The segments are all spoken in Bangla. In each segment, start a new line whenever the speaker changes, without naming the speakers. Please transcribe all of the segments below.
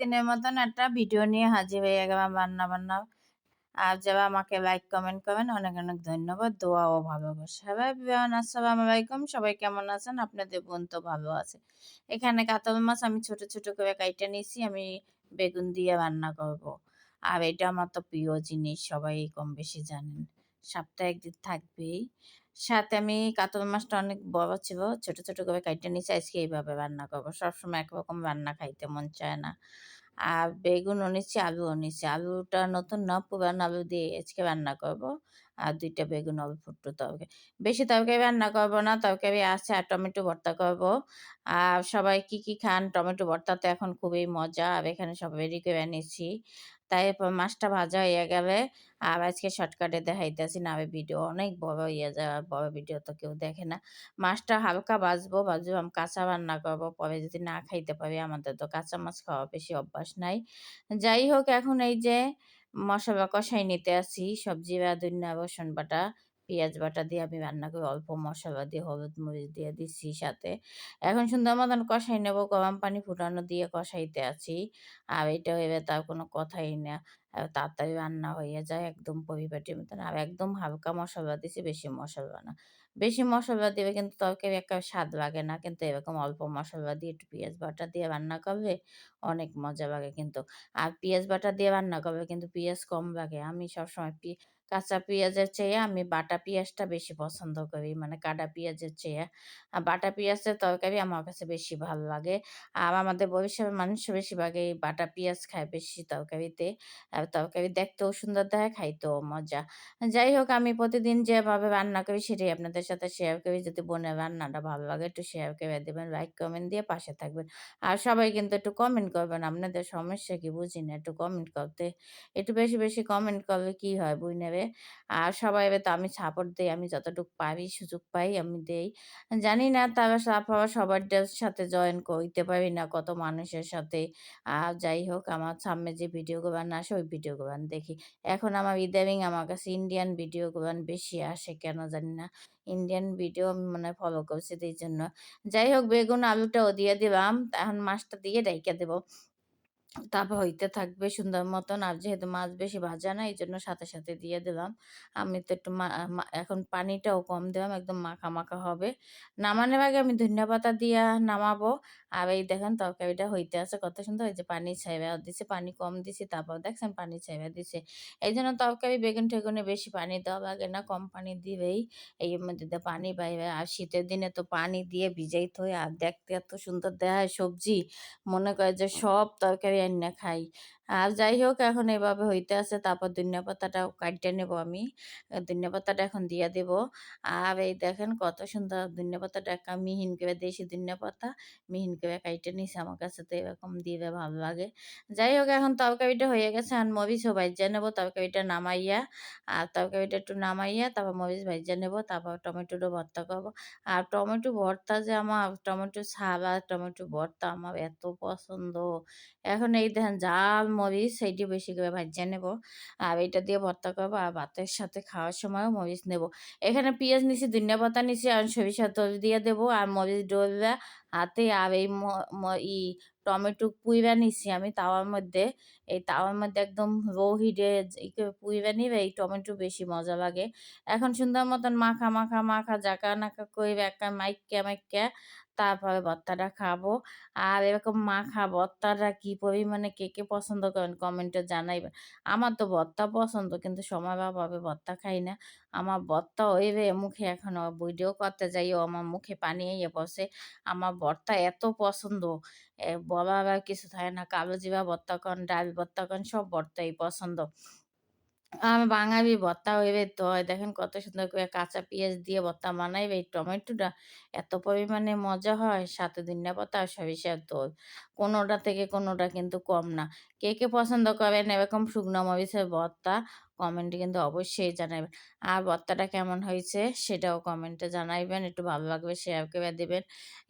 দিনের মতন একটা ভিডিও নিয়ে হাজির হয়ে গেলাম রান্না বান্না আর যারা আমাকে লাইক কমেন্ট করেন অনেক অনেক ধন্যবাদ। দোয়া ও ভালোবাসা। হ্যাঁ বিয়ান আসসালামু সবাই কেমন আছেন? আপনাদের বোন তো ভালো আছে। এখানে কাতল মাছ আমি ছোট ছোট করে কাইটে নিয়েছি, আমি বেগুন দিয়ে রান্না করব। আর এটা আমার তো প্রিয় জিনিস, সবাই কম বেশি জানেন। সপ্তাহে একদিন থাকবেই। সাথে আমি কাতল মাছটা অনেক বড় ছিল, ছোট ছোট করে কাইটে নিয়েছি। আজকে এইভাবে রান্না করব। সবসময় একরকম রান্না খাইতে মন চায় না। আর বেগুন নিচ্ছি আলুও নিচ্ছি আলুটা নতুন না, পুরান আলু দিয়ে আজকে রান্না করব। আর দুইটা বেগুন অল্প একটু তরকারি। বেশি তরকারি রান্না করব না, তরকারি আছে আর টমেটো ভর্তা করব। আর সবাই কি কি খান? টমেটো ভর্তা তো এখন খুবই মজা, আর এখানে সব রেডি করে নিচ্ছি। তাই মাছটা ভাজা হয়ে গেলে, আর আজকে শর্টকাটে দেখাইতেছি না, আমি ভিডিও অনেক বড় হয়ে যায় বড় ভিডিও তো কেউ দেখে না। মাছটা হালকা ভাজবো ভাজবো, আমি কাঁচা রান্না করব, পরে যদি না খাইতে পারি, আমাদের তো কাঁচা মাছ খাওয়া বেশি অভ্যাস নাই। যাই হোক, এখন এই যে মশলা কষাই নিতে আসি। সবজি বা দুনিয়া রসুন বাটা, পেঁয়াজ বাটা দিয়ে আমি রান্না করি। অল্প মশলা দিয়ে, হলুদ মরিচ দিয়ে দিচ্ছি সাথে। এখন সুন্দর মতন কষাই নেব। গরম পানি ফুটানো দিয়ে কষাইতে আছি আর এটা হয়ে তার কোনো কথাই না। তাড়াতাড়ি রান্না হয়ে যায়। একদম পরিপাটির মতন। আর একদম হালকা মশলা দিছি, বেশি মশলা না। বেশি মশলা দেবে কিন্তু তরকারি একটা স্বাদ লাগে না। কিন্তু এরকম অল্প মশলা দিয়ে একটু পেঁয়াজ বাটা দিয়ে রান্না করলে অনেক মজা লাগে কিন্তু। আর পেঁয়াজ বাটা দিয়ে রান্না করবে কিন্তু পেঁয়াজ কম লাগে। আমি সবসময় কাঁচা পেঁয়াজের চেয়ে আমি বাটা পেঁয়াজটা বেশি পছন্দ করি। মানে কাটা পেঁয়াজের চেয়ে। আর বাটা পেঁয়াজের তরকারি আমার কাছে বেশি ভালো লাগে। আর আমাদের বরিশালের মানুষ বেশিরভাগ এই বাটা পেঁয়াজ খায় বেশি তরকারিতে। আর তরকারি দেখতেও সুন্দর দেয়, খাইতেও মজা। যাই হোক, আমি প্রতিদিন যেভাবে রান্না করি সেটাই আপনাদের সাথে শেয়ার করি। যদি বোনের রান্নাটা ভালো লাগে একটু শেয়ার করে দেবেন লাইক কমেন্ট দিয়ে পাশে থাকবেন। আর সবাই কিন্তু একটু কমেন্ট করবেন, আপনাদের সমস্যা কি বুঝি না? একটু কমেন্ট করতে। একটু বেশি বেশি কমেন্ট করলে কি হয় বুঝ নেবে আর সবাই তো আমি সাপোর্ট দিই, আমি যতটুকু পারি সুযোগ পাই আমি দেই। জানি না তারা আপনারা সবার সাথে জয়েন করতে পারি না, কত মানুষের সাথে। আর যাই হোক, আমার সামনে যে ভিডিও গান আসে, ওই ভিডিও গান দেখি। এখন আমার ইদারিং আমার কাছে ইন্ডিয়ান ভিডিও গান বেশি আসে, কেন জানি না। ইন্ডিয়ান ভিডিও আমি মানে ফলো করছি এই জন্য যাই হোক, বেগুন আলুটাও দিয়ে দিলাম, এখন মাছটা দিয়ে ডাইকা দেবো। তারপর হইতে থাকবে সুন্দর মতন। আর যেহেতু মাছ বেশি ভাজা না এই জন্য সাথে সাথে দিয়ে দিলাম। আমি তো একটু এখন পানিটাও কম দিলাম, একদম মাখা মাখা হবে। নামানোর আগে আমি ধনিয়া পাতা দিয়ে নামাবো। আর এই দেখেন তরকারিটা হইতে আছে কত সুন্দর হয়েছে পানি ছাইবা দিছে, পানি কম দিছি, তারপর দেখছেন পানি ছাইবা দিছে। এই জন্য তরকারি বেগুন ঠেগুনে বেশি পানি দেওয়া লাগে না, কম পানি দিবেই এই মধ্যে পানি পাইবে আর শীতের দিনে তো পানি দিয়ে ভিজাইতে হয়, আর দেখতে এত সুন্দর দেখায় সবজি। মনে করে যে সব তরকারি এনে খাই। আর যাই হোক, এখন এভাবে হইতে আছে। তারপর ধনিয়া পাতাটা কাটিয়ে নেব আমি। ধনিয়া পাতাটা এখন দিয়ে দেব। আর এই দেখেন কত সুন্দর ধনিয়া পাতাটা একটা মিহিন করে দেশি ধনিয়া পাতা। মিহিন করে কাইটে নিছে আমার কাছে তো এরকম দিলে ভালো লাগে। যাই হোক, এখন তরকারিটা হয়ে গেছে। আর মরিচও ভাইজা নেব, তরকারিটা নামাইয়া। আর তরকারিটা একটু নামাইয়া তারপর মরিচ ভাইজা নেব, তারপর টমেটোটা ভর্তা করব। আর টমেটো ভর্তা যে আমার, টমেটো ছাড়া টমেটো ভর্তা আমার এত পছন্দ। এখন এই দেখেন জাল মরিচ, সেইটি বেশি করে ভাজিয়ে নেব। আর এটা দিয়ে ভর্তা করব আর ভাতের সাথে খাওয়ার সময়ও মরিচ নেব। এখানে পেঁয়াজ নিছি ধনিয়া পাতা নিছি আর সরিষা তেল দিয়ে দেবো। আর মরিচ ডোলরা হাতে আর এই ই টমেটো পুইরা নিছি আমি তাওয়ার মধ্যে। এই তাওয়ার মধ্যে একদম রো হিটে পুইরা নিবে এই টমেটো বেশি মজা লাগে। এখন সুন্দর মতন মাখা মাখা মাখা জাকা নাকা করে একটা মাইকা মাইকা তারপরে ভর্তাটা খাব। আর এরকম মাখা ভর্তাটা কি পরিমাণে কে কে পছন্দ করেন কমেন্টে জানাইবেন আমার তো ভর্তা পছন্দ কিন্তু সময় অভাবে ভর্তা খাই না। আমার ভর্তা ওইবে মুখে এখন ভিডিও করতে যাইও আমার মুখে পানি এসে বসে আমার ভর্তা এত পছন্দ। বলার আর কিছু থাকে না কালো জিবা ভর্তা কন, ডাল ভর্তা কন, সব ভর্তাই পছন্দ। আমি বাঙালি ভর্তা হইবে তো দেখেন কত সুন্দর করে কাঁচা পেঁয়াজ দিয়ে ভর্তা বানাইবে, এই টমেটোটা এত পরিমাণে মজা হয়, সাথে ধনিয়া পাতা সরিষার তেল কোনোটা থেকে কোনোটা কিন্তু কম না। কে কে পছন্দ করেন এরকম শুকনো মরিচের ভর্তা কমেন্টে কিন্তু অবশ্যই জানাবেন আর ভর্তাটা কেমন হয়েছে সেটাও কমেন্টে জানাইবেন, একটু ভালো লাগবে শেয়ার করে দেবেন,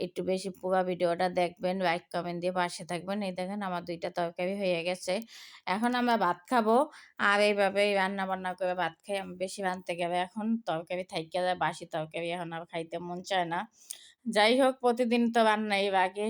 একটু বেশি পুরো ভিডিওটা দেখবেন লাইক কমেন্ট দিয়ে পাশে থাকবেন। এই দেখেন আমার দুইটা তরকারি হয়ে গেছে। এখন আমরা ভাত খাব। আর এইভাবে রান্না বান্না করে ভাত খাই আমি বেশি রাঁধতে গেলে এখন তরকারি থাইকে যায়, বাসি তরকারি এখন আর খাইতে মন চায় না। যাই হোক, প্রতিদিন তো রান্নাই আগে